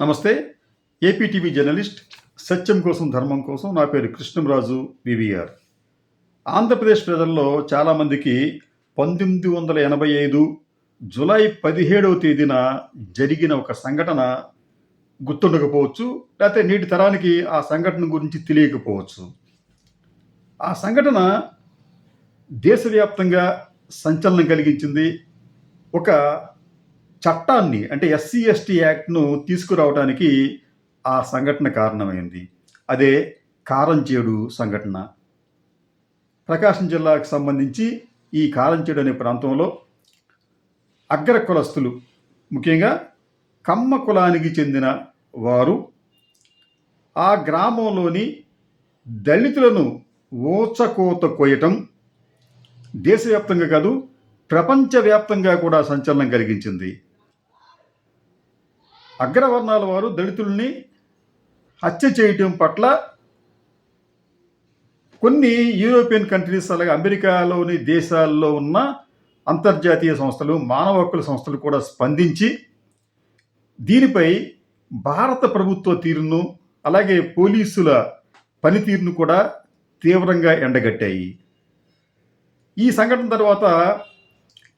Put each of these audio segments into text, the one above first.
నమస్తే APTV journalist సత్యం కోసం ధర్మం కోసం నా పేరు కృష్ణంరాజు వివిఆర్. ఆంధ్రప్రదేశ్ ప్రజల్లో చాలామందికి పంతొమ్మిది వందల ఎనభై ఐదు జులై పదిహేడవ తేదీన జరిగిన ఒక సంఘటన గుర్తుండకపోవచ్చు లేకపోతే నేటి తరానికి ఆ సంఘటన గురించి తెలియకపోవచ్చు. ఆ సంఘటన దేశవ్యాప్తంగా సంచలనం కలిగించింది. ఒక చట్టాన్ని అంటే ఎస్సీ ఎస్టీ యాక్ట్ను తీసుకురావడానికి ఆ సంఘటన కారణమైంది. అదే కారంచేడు సంఘటన. ప్రకాశం జిల్లాకు సంబంధించి ఈ కారంచేడు అనే ప్రాంతంలో అగ్ర కులస్తులు ముఖ్యంగా కమ్మ కులానికి చెందిన వారు ఆ గ్రామంలోని దళితులను ఓచకోత కోయటం దేశవ్యాప్తంగా కాదు ప్రపంచవ్యాప్తంగా కూడా సంచలనం కలిగించింది. అగ్రవర్ణాల వారు దళితుల్ని హత్య చేయటం పట్ల కొన్ని యూరోపియన్ కంట్రీస్ అలాగే అమెరికాలోని దేశాల్లో ఉన్న అంతర్జాతీయ సంస్థలు మానవ హక్కుల సంస్థలు కూడా స్పందించి దీనిపై భారత ప్రభుత్వ తీరును అలాగే పోలీసుల పనితీరును కూడా తీవ్రంగా ఎండగట్టాయి. ఈ సంఘటన తర్వాత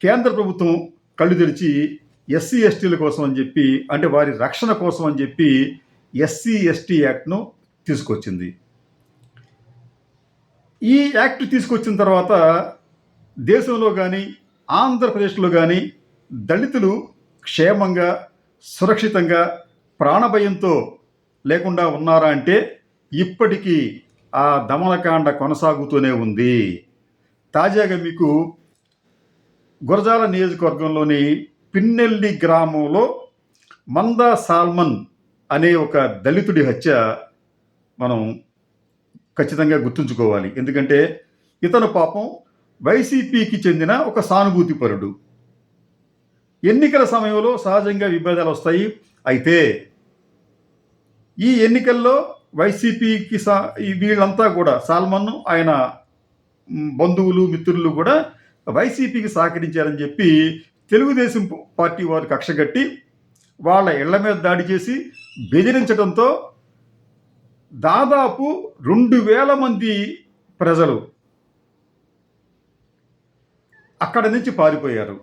కేంద్ర ప్రభుత్వం కళ్ళు తెరిచి ఎస్సీ ఎస్టీల కోసం అని చెప్పి అంటే వారి రక్షణ కోసం అని చెప్పి ఎస్సీ ఎస్టీ యాక్ట్ను తీసుకొచ్చింది. ఈ యాక్ట్ తీసుకొచ్చిన తర్వాత దేశంలో కానీ ఆంధ్రప్రదేశ్లో కానీ దళితులు క్షేమంగా సురక్షితంగా ప్రాణభయంతో లేకుండా ఉన్నారా అంటే ఇప్పటికీ ఆ దమనకాండ కొనసాగుతూనే ఉంది. తాజాగా మీకు గురజాల నియోజకవర్గంలోని పిన్నెల్లి గ్రామంలో మందా సాల్మన్ అనే ఒక దళితుడి హత్య మనం ఖచ్చితంగా గుర్తుంచుకోవాలి. ఎందుకంటే ఇతను పాపం వైసీపీకి చెందిన ఒక సానుభూతిపరుడు ఎన్నికల సమయంలో సహజంగా విభేదాలు వస్తాయి. అయితే ఈ ఎన్నికల్లో వైసీపీకి సా వీళ్ళంతా కూడా సాల్మన్ ఆయన బంధువులు మిత్రులు కూడా వైసీపీకి సహకరించారని చెప్పి తెలుగుదేశం పార్టీ వారు కక్షగట్టి వాళ్ళ ఇళ్ళ మీద దాడి చేసి బెదిరించడంతో దాదాపు రెండు వేల మంది ప్రజలు అక్కడ నుంచి పారిపోయారు.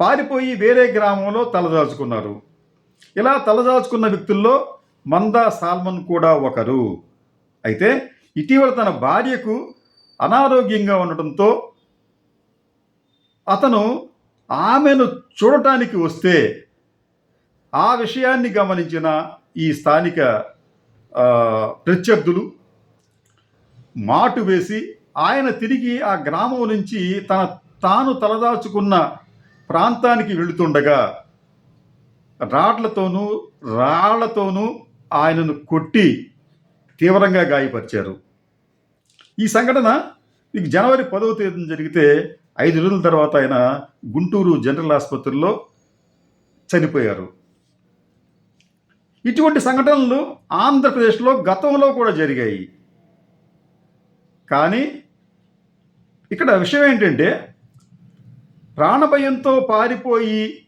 పారిపోయి వేరే గ్రామంలో తలదాచుకున్నారు. ఇలా తలదాచుకున్న వ్యక్తుల్లో మందా సాల్మన్ కూడా ఒకరు. అయితే ఇటీవల తన భార్యకు అనారోగ్యంగా ఉండటంతో అతను ఆమెను చూడటానికి వస్తే ఆ విషయాన్ని గమనించిన ఈ స్థానిక ప్రత్యర్థులు మాటు వేసి ఆయన తిరిగి ఆ గ్రామం నుంచి తన తాను తలదాచుకున్న ప్రాంతానికి వెళుతుండగా రాడ్లతోనూ రాళ్ళతోనూ ఆయనను కొట్టి తీవ్రంగా గాయపరిచారు. ఈ సంఘటన మీకు జనవరి పదవ తేదీన జరిగితే ఐదు రోజుల తర్వాత ఆయన గుంటూరు జనరల్ ఆసుపత్రిలో చనిపోయారు. ఇటువంటి సంఘటనలు ఆంధ్రప్రదేశ్లో గతంలో కూడా జరిగాయి. కానీ ఇక్కడ విషయం ఏంటంటే ప్రాణభయంతో పారిపోయి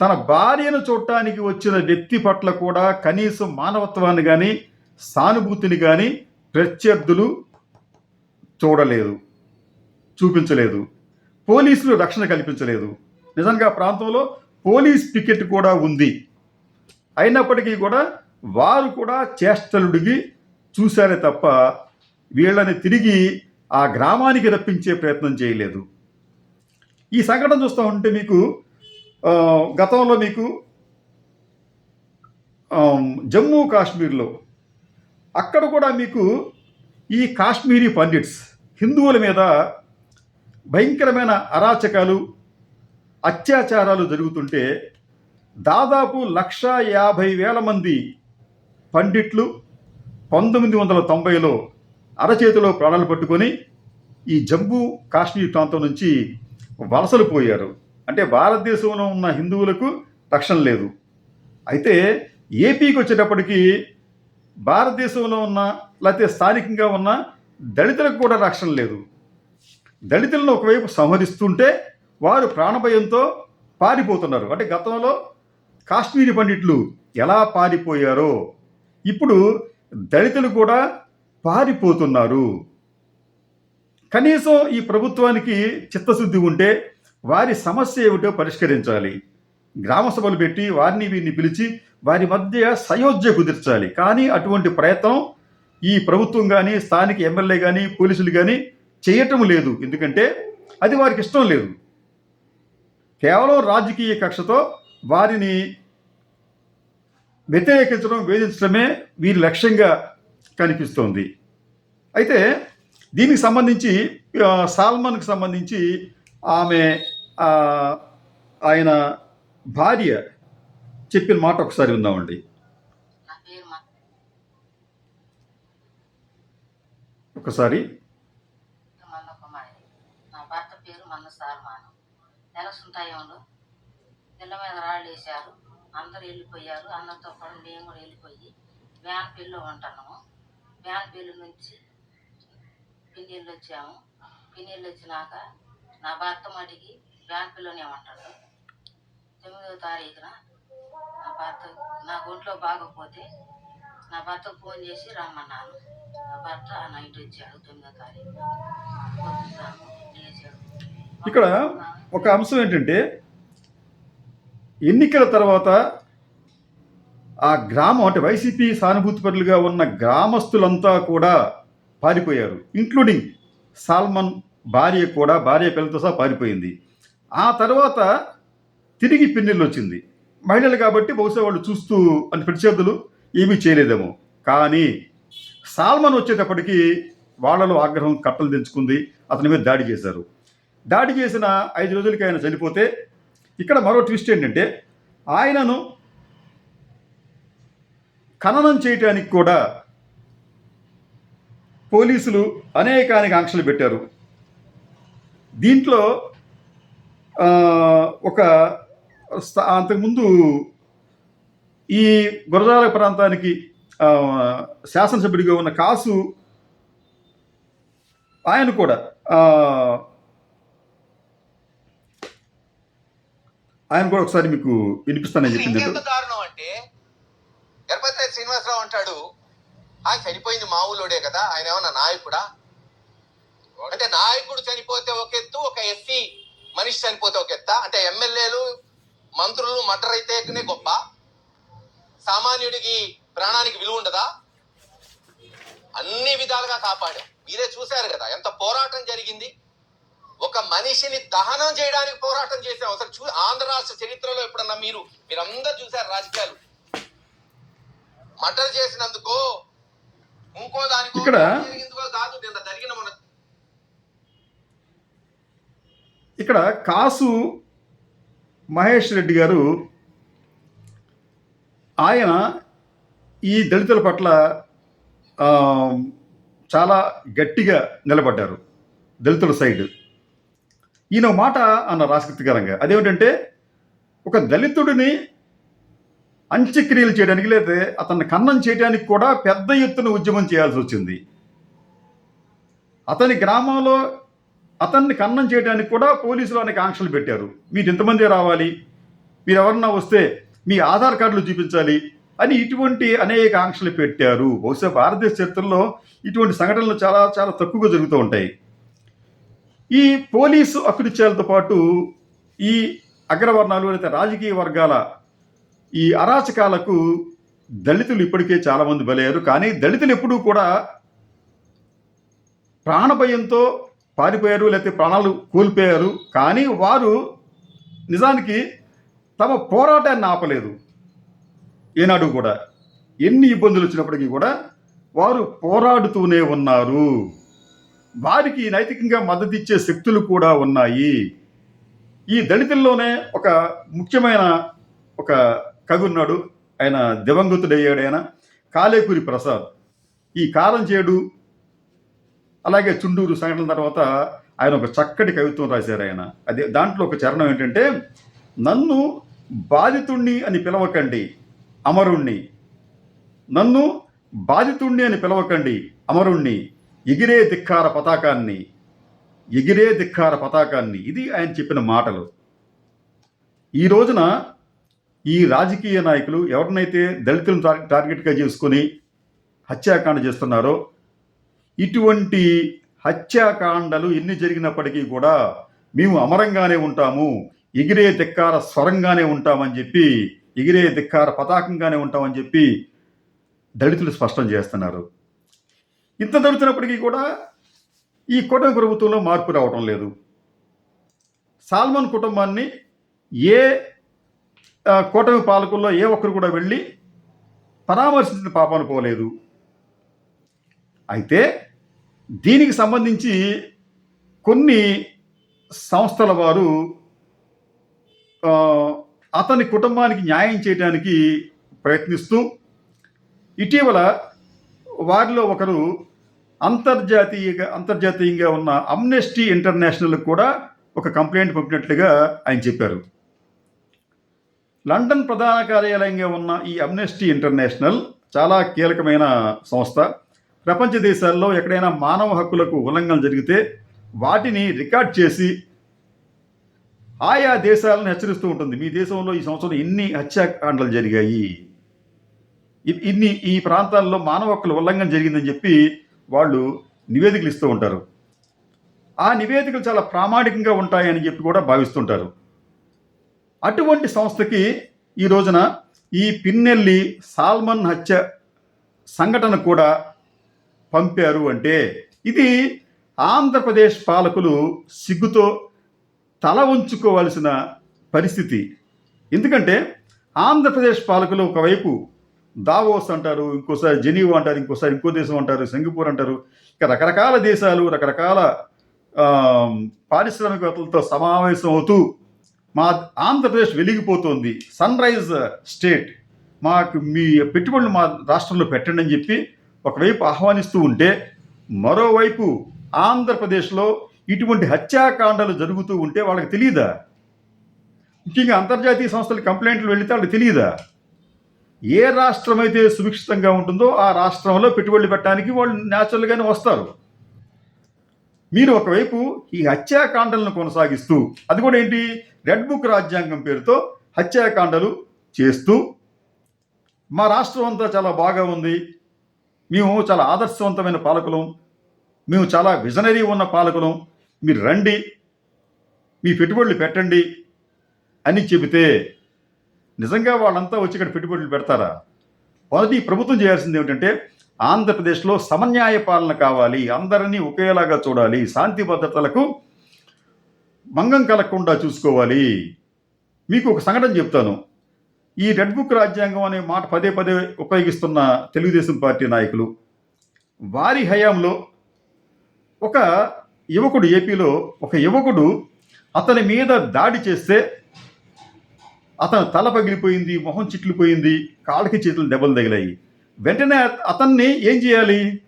తన భార్యను చూడటానికి వచ్చిన వ్యక్తి పట్ల కూడా కనీసం మానవత్వాన్ని కానీ సానుభూతిని కానీ ప్రత్యర్థులు చూడలేదు చూపించలేదు. పోలీసులు రక్షణ కల్పించలేదు. నిజంగా ప్రాంతంలో పోలీస్ పికెట్ కూడా ఉంది. అయినప్పటికీ కూడా వారు కూడా చేష్టలుడిగి చూశారే తప్ప వీళ్ళని తిరిగి ఆ గ్రామానికి రప్పించే ప్రయత్నం చేయలేదు. ఈ సంఘటన చూస్తూ ఉంటే మీకు గతంలో మీకు జమ్మూ కాశ్మీర్లో అక్కడ కూడా మీకు ఈ కాశ్మీరీ పండిట్స్ హిందువుల మీద భయంకరమైన అరాచకాలు అత్యాచారాలు జరుగుతుంటే దాదాపు లక్ష యాభై వేల మంది పండిట్లు పంతొమ్మిది వందల తొంభైలో అరచేతిలో ప్రాణాలు పట్టుకొని ఈ జమ్మూ కాశ్మీర్ ప్రాంతం నుంచి వలసలు పోయారు. అంటే భారతదేశంలో ఉన్న హిందువులకు రక్షణ లేదు. అయితే ఏపీకి వచ్చేటప్పటికి భారతదేశంలో ఉన్న లేకపోతే స్థానికంగా ఉన్న దళితులకు కూడా రక్షణ లేదు. దళితులను ఒకవైపు సంహరిస్తుంటే వారు ప్రాణభయంతో పారిపోతున్నారు. అంటే గతంలో కాశ్మీరీ పండిట్లు ఎలా పారిపోయారో. ఇప్పుడు దళితులు కూడా పారిపోతున్నారు. కనీసం ఈ ప్రభుత్వానికి చిత్తశుద్ధి ఉంటే వారి సమస్య ఏమిటో పరిష్కరించాలి. గ్రామ సభలు పెట్టి వారిని వీరిని పిలిచి వారి మధ్య సయోధ్య కుదిర్చాలి. కానీ అటువంటి ప్రయత్నం ఈ ప్రభుత్వం కానీ స్థానిక ఎమ్మెల్యే కానీ పోలీసులు కానీ చేయటం లేదు. ఎందుకంటే అది వారికి ఇష్టం లేదు. కేవలం రాజకీయ కక్షతో వారిని వ్యతిరేకించడం వేధించడమే వీరి లక్ష్యంగా కనిపిస్తోంది. అయితే దీనికి సంబంధించి సాల్మన్కి సంబంధించి ఆమె ఆయన భార్య చెప్పిన మాట ఒకసారి మ- ఒకసారి మల్ల కుమారి నా భర్త సార్ మల్ల సార్మాను టైంలో పిల్ల మీద రాళ్ళు వేశారు అందరు వెళ్ళిపోయారు. అందరితో పాటు మేము కూడా వెళ్ళిపోయి వ్యాన్ పెళ్ళి ఉంటున్నాము వ్యాన్ పెళ్ళి నుంచి పిన్నీళ్ళు వచ్చాము. పిన్నీళ్ళు వచ్చినాక నా భర్త మడికి వ్యాన్ పిల్లనే ఉంటాడు తొమ్మిదవ తారీఖున నా భర్త నా ఒంట్లో బాగోకపోతే నా భర్తకు ఫోన్ చేసి రమ్మన్నాను. నా భర్త ఆ నైట్ వచ్చాడు తొమ్మిదో తారీఖు ఇక్కడ ఒక అంశం ఏంటంటే ఎన్నికల తర్వాత ఆ గ్రామం అంటే వైసీపీ సానుభూతిపరులుగా ఉన్న గ్రామస్తులంతా కూడా పారిపోయారు. ఇంక్లూడింగ్ సాల్మన్ భార్య కూడా భార్య పిల్లలతో సహా పారిపోయింది. ఆ తర్వాత తిరిగి పిన్నెళ్ళు వచ్చింది. మహిళలు కాబట్టి బహుశా వాళ్ళు చూస్తూ అని ప్రత్యర్థులు ఏమీ చేయలేదేమో. కానీ సాల్మన్ వచ్చేటప్పటికి వాళ్ళలో ఆగ్రహం కట్టలు తెంచుకుంది. అతని మీద దాడి చేశారు. దాడి చేసిన ఐదు రోజులకి ఆయన చనిపోతే ఇక్కడ మరో ట్విస్ట్ ఏంటంటే ఆయనను ఖననం చేయటానికి కూడా పోలీసులు అనేకానికి ఆంక్షలు పెట్టారు. దీంట్లో ఒక అంతకుముందు ఈ గురజాల ప్రాంతానికి శాసనసభ్యుడిగా ఉన్న కాసు ఆయన కూడా ఆయన కూడా ఒకసారి మీకు వినిపిస్తానని చెప్పింది దారుణం అంటే గణపతి శ్రీనివాసరావు అంటాడు ఆయన చనిపోయింది మా ఊళ్ళోడే కదా ఆయన ఏమన్నా నాయకుడా? అంటే నాయకుడు చనిపోతే ఒక ఎత్తు ఒక ఎస్సీ మనిషి చనిపోతే ఒక ఎత్త? అంటే ఎమ్మెల్యేలు మంత్రులు మటర్ అయితేనే గొప్ప. సామాన్యుడికి ప్రాణానికి విలువ ఉండదా? అన్ని విధాలుగా కాపాడాం. మీరే చూశారు కదా ఎంత పోరాటం జరిగింది. ఒక మనిషిని దహనం చేయడానికి పోరాటం చేసాం అసలు చూ ఆంధ్ర రాష్ట్ర చరిత్రలో ఎప్పుడన్నా మీరు మీరందరూ చూశారు రాజకీయాలు? మర్డర్ చేసినందుకో ఇంకో దానికో కాదు నిన్న జరిగిన మన ఇక్కడ కాసు మహేష్ రెడ్డి గారు ఆయన ఈ దళితుల పట్ల చాలా గట్టిగా నిలబడ్డారు దళితుల సైడ్. ఈయన మాట అన్న రాసక్తికరంగా అదేమిటంటే ఒక దళితుడిని అంత్యక్రియలు చేయడానికి లేదా అతన్ని ఖన్నం చేయడానికి కూడా పెద్ద ఎత్తున ఉద్యమం చేయాల్సి వచ్చింది. అతని గ్రామంలో అతన్ని ఖన్నం చేయడానికి కూడా పోలీసులు అనేక ఆంక్షలు పెట్టారు. మీరు ఇంతమంది రావాలి? మీరు ఎవరన్నా వస్తే మీ ఆధార్ కార్డులు చూపించాలి అని ఇటువంటి అనేక ఆంక్షలు పెట్టారు. బహుశా భారతదేశ చరిత్రలో ఇటువంటి సంఘటనలు చాలా చాలా తక్కువగా జరుగుతూ ఉంటాయి. ఈ పోలీసు అకృత్యాలతో పాటు ఈ అగ్రవర్ణాలు లేదా రాజకీయ వర్గాల ఈ అరాచకాలకు దళితులు ఇప్పటికే చాలామంది బలయ్యారు. కానీ దళితులు ఎప్పుడూ కూడా ప్రాణభయంతో పారిపోయారు లేకపోతే ప్రాణాలు కోల్పోయారు. కానీ వారు నిజానికి తమ పోరాటాన్ని ఆపలేదు. ఏనాడు కూడా ఎన్ని ఇబ్బందులు వచ్చినప్పటికీ కూడా వారు పోరాడుతూనే ఉన్నారు. వారికి నైతికంగా మద్దతు ఇచ్చే శక్తులు కూడా ఉన్నాయి. ఈ దళితుల్లోనే ఒక ముఖ్యమైన ఒక కవి ఉన్నాడు. ఆయన దివంగతుడయ్యాడు ఆయన. కాలేకూరి ప్రసాద్. ఈ కారంచేడు అలాగే చుండూరు సంఘటన తర్వాత ఆయన ఒక చక్కటి కవిత్వం రాశారు ఆయన. అదే దాంట్లో ఒక చరణం ఏంటంటే నన్ను బాధితుణ్ణి అని పిలవకండి అమరుణ్ణి. నన్ను బాధితుణ్ణి అని పిలవకండి అమరుణ్ణి. ఎగిరే ధిక్కార పతాకాన్ని ఎగిరే ధిక్కార పతాకాన్ని ఇది ఆయన చెప్పిన మాటలు. ఈ రోజున ఈ రాజకీయ నాయకులు ఎవరినైతే దళితులను టార్- టార్గెట్గా చేసుకొని హత్యాకాండ చేస్తున్నారో ఇటువంటి హత్యాకాండలు ఎన్ని జరిగినప్పటికీ కూడా మేము అమరంగానే ఉంటాము ఎగిరే ధిక్కార స్వరంగానే ఉంటామని చెప్పి ఎగిరే ధిక్కార పతాకంగానే ఉంటామని చెప్పి దళితులు స్పష్టం చేస్తున్నారు. ఇంత జరుగుతున్నప్పటికీ కూడా ఈ కూటమి ప్రభుత్వంలో మార్పు రావటం లేదు. సాల్మన్ కుటుంబాన్ని ఏ కూటమి పాలకుల్లో ఏ ఒక్కరు కూడా వెళ్ళి పరామర్శించిన పాపాను పోలేదు అయితే దీనికి సంబంధించి కొన్ని సంస్థల వారు అతని కుటుంబానికి న్యాయం చేయడానికి ప్రయత్నిస్తూ ఇటీవల వారిలో ఒకరు అంతర్జాతీయంగా అంతర్జాతీయంగా ఉన్న అమ్నెస్టీ ఇంటర్నేషనల్ కూడా ఒక కంప్లైంట్ పంపినట్లుగా ఆయన చెప్పారు. లండన్ ప్రధాన కార్యాలయంగా ఉన్న ఈ అమ్నెస్టీ ఇంటర్నేషనల్ చాలా కీలకమైన సంస్థ. ప్రపంచ దేశాల్లో ఎక్కడైనా మానవ హక్కులకు ఉల్లంఘన జరిగితే వాటిని రికార్డ్ చేసి ఆయా దేశాలను హెచ్చరిస్తూ ఉంటుంది. మీ దేశంలో ఈ సంవత్సరం ఎన్ని హత్యాకాండలు జరిగాయి? ఇన్ని ఈ ప్రాంతాల్లో మానవ హక్కుల ఉల్లంఘన జరిగిందని చెప్పి వాళ్ళు నివేదికలు ఇస్తూ ఉంటారు. ఆ నివేదికలు చాలా ప్రామాణికంగా ఉంటాయని చెప్పి కూడా భావిస్తుంటారు. అటువంటి సంస్థకి ఈ రోజున ఈ పిన్నెల్లి సాల్మన్ హత్య సంఘటన కూడా పంపారు అంటే ఇది ఆంధ్రప్రదేశ్ పాలకులు సిగ్గుతో తల ఉంచుకోవాల్సిన పరిస్థితి. ఎందుకంటే ఆంధ్రప్రదేశ్ పాలకులు ఒకవైపు దావోస్ అంటారు ఇంకోసారి జెనీవ్ అంటారు ఇంకోసారి ఇంకో దేశం అంటారు సింగపూర్ అంటారు. ఇక రకరకాల దేశాలు రకరకాల పారిశ్రామికవేత్తలతో సమావేశం అవుతూ మా ఆంధ్రప్రదేశ్ వెలిగిపోతుంది. Sunrise state. మాకు మీ పెట్టుబడులు మా రాష్ట్రంలో పెట్టండి అని చెప్పి ఒకవైపు ఆహ్వానిస్తూ ఉంటే మరోవైపు ఆంధ్రప్రదేశ్లో ఇటువంటి హత్యాకాండలు జరుగుతూ ఉంటే వాళ్ళకి తెలియదా ముఖ్యంగా అంతర్జాతీయ సంస్థల కంప్లైంట్లు వెళితే వాళ్ళకి తెలియదా ఏ రాష్ట్రం అయితే సుభిక్షితంగా ఉంటుందో ఆ రాష్ట్రంలో పెట్టుబడులు పెట్టడానికి వాళ్ళు న్యాచురల్గానే వస్తారు. మీరు ఒకవైపు ఈ హత్యాకాండలను కొనసాగిస్తూ అది కూడా ఏంటి? రెడ్ బుక్ రాజ్యాంగం పేరుతో హత్యాకాండలు చేస్తూ మా రాష్ట్రం అంతా చాలా బాగా ఉంది. మేము చాలా ఆదర్శవంతమైన పాలకులం. మేము చాలా విజనరీ ఉన్న పాలకులం. మీరు రండి. మీ పెట్టుబడులు పెట్టండి అని చెబితే నిజంగా వాళ్ళంతా వచ్చి ఇక్కడ పెట్టుబడులు పెడతారా? మొదటి ప్రభుత్వం చేయాల్సింది ఏమిటంటే ఆంధ్రప్రదేశ్లో సమన్యాయ పాలన కావాలి అందరినీ ఒకేలాగా చూడాలి శాంతి భద్రతలకు భంగం కలగకుండా చూసుకోవాలి. మీకు ఒక సంఘటన చెప్తాను. ఈ రెడ్ బుక్ రాజ్యాంగం అనే మాట పదే పదే ఉపయోగిస్తున్న తెలుగుదేశం పార్టీ నాయకులు. వారి హయాంలో ఒక యువకుడు ఏపీలో ఒక యువకుడు అతని మీద దాడి చేస్తే అతను తల పగిలిపోయింది మొహం చిట్లిపోయింది కాళ్ళకి చేతులు దెబ్బలు తగిలాయి. వెంటనే అతన్ని ఏం చేయాలి?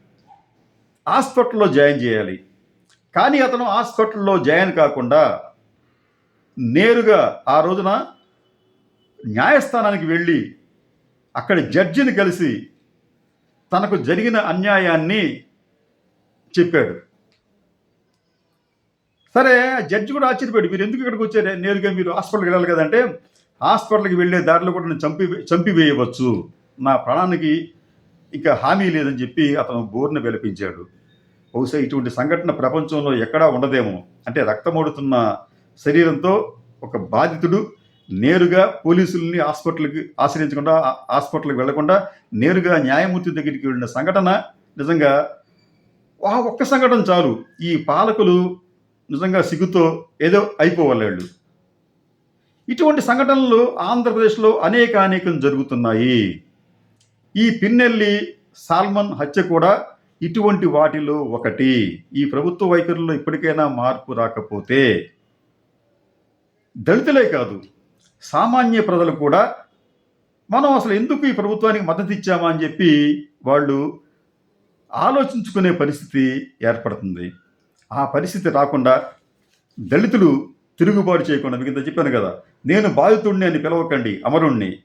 హాస్పిటల్లో జాయిన్ చేయాలి. కానీ అతను హాస్పిటల్లో జాయిన్ కాకుండా నేరుగా ఆ రోజున న్యాయస్థానానికి వెళ్ళి అక్కడ జడ్జిని కలిసి తనకు జరిగిన అన్యాయాన్ని చెప్పాడు. సరే జడ్జి కూడా ఆశ్చర్యపోయాడు. మీరు ఎందుకు ఇక్కడికి వచ్చారు? నేరుగా మీరు హాస్పిటల్కి వెళ్ళాలి కదంటే హాస్పిటల్కి వెళ్ళే దారిలో కూడా నేను చంపి చంపివేయవచ్చు. నా ప్రాణానికి ఇక హామీ లేదని చెప్పి అతను బోర్న విలపించాడు. బహుశా ఇటువంటి సంఘటన ప్రపంచంలో ఎక్కడా ఉండదేమో. అంటే రక్తమోడుతున్న శరీరంతో ఒక బాధితుడు నేరుగా పోలీసుల్ని హాస్పిటల్కి ఆశ్రయించకుండా హాస్పిటల్కి వెళ్ళకుండా నేరుగా న్యాయమూర్తి దగ్గరికి వెళ్ళిన సంఘటన నిజంగా ఆ ఒక్క సంఘటన చాలు. ఈ పాలకులు నిజంగా సిగ్గుతో ఏదో అయిపోవాలి వాళ్ళు ఇటువంటి సంఘటనలు ఆంధ్రప్రదేశ్లో అనేక అనేకం జరుగుతున్నాయి. ఈ పిన్నెల్లి సాల్మన్ హత్య కూడా ఇటువంటి వాటిలో ఒకటి. ఈ ప్రభుత్వ వైఖరుల్లో ఇప్పటికైనా మార్పు రాకపోతే దళితులే కాదు సామాన్య ప్రజలు కూడా మనం అసలు ఎందుకు ఈ ప్రభుత్వానికి మద్దతు ఇచ్చామా అని చెప్పి వాళ్ళు ఆలోచించుకునే పరిస్థితి ఏర్పడుతుంది. ఆ పరిస్థితి రాకుండా దళితులు తిరుగుబాటు చేయకుండా మీకు ఇంత చెప్పాను కదా. నేను బాధితుడిని అని పిలవకండి అమరుణ్ణి.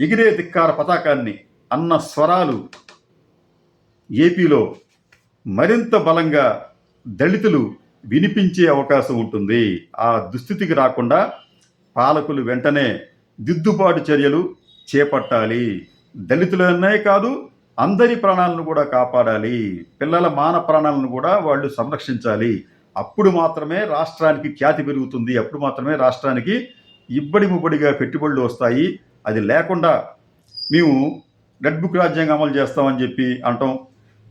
ఎగిరే ధిక్కార పతాకాన్ని అన్న స్వరాలు ఏపీలో మరింత బలంగా దళితులు వినిపించే అవకాశం ఉంటుంది. ఆ దుస్థితికి రాకుండా పాలకులు వెంటనే దిద్దుబాటు చర్యలు చేపట్టాలి. దళితులనే కాదు అందరి ప్రాణాలను కూడా కాపాడాలి. పిల్లల మాన ప్రాణాలను కూడా వాళ్ళు సంరక్షించాలి. అప్పుడు మాత్రమే రాష్ట్రానికి ఖ్యాతి పెరుగుతుంది అప్పుడు మాత్రమే రాష్ట్రానికి ఇబ్బడి ముబ్బడిగా పెట్టుబడులు వస్తాయి. అది లేకుండా మేము రెడ్ బుక్ రాజ్యాంగం అమలు చేస్తామని చెప్పి అంటాం.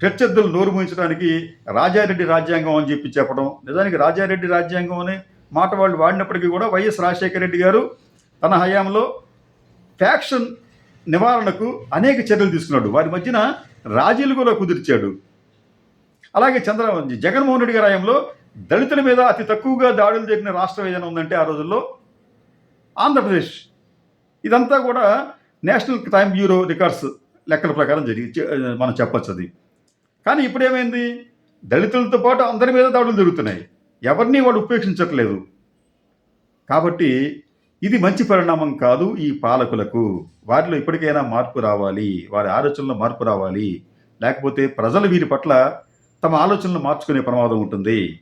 ప్రత్యర్థులు నోరు మూయించడానికి రాజారెడ్డి రాజ్యాంగం అని చెప్పి చెప్పడం. నిజానికి రాజారెడ్డి రాజ్యాంగం అనే మాట వాళ్ళు వాడినప్పటికీ కూడా వైఎస్ రాజశేఖర రెడ్డి గారు తన హయాంలో ఫ్యాక్షన్ నివారణకు అనేక చర్యలు తీసుకున్నాడు. వారి మధ్యన రాజీలు కూడా కుదిర్చాడు. అలాగే చంద్ర జగన్మోహన్ రెడ్డి గారి హయాంలో దళితుల మీద అతి తక్కువగా దాడులు జరిగిన రాష్ట్రం ఏదైనా ఉందంటే ఆ రోజుల్లో ఆంధ్రప్రదేశ్. ఇదంతా కూడా నేషనల్ క్రైమ్ బ్యూరో రికార్డ్స్ లెక్కల ప్రకారం జరిగి మనం చెప్పొచ్చు అది. కానీ ఇప్పుడేమైంది? దళితులతో పాటు అందరి మీద దాడులు జరుగుతున్నాయి. ఎవరిని వాడు ఉపేక్షించట్లేదు. కాబట్టి ఇది మంచి పరిణామం కాదు ఈ పాలకులకు. వారిలో ఇప్పటికైనా మార్పు రావాలి. వారి ఆలోచనలో మార్పు రావాలి. లేకపోతే ప్రజలు వీరి పట్ల తమ ఆలోచనలు మార్చుకునే ప్రమాదం ఉంటుంది.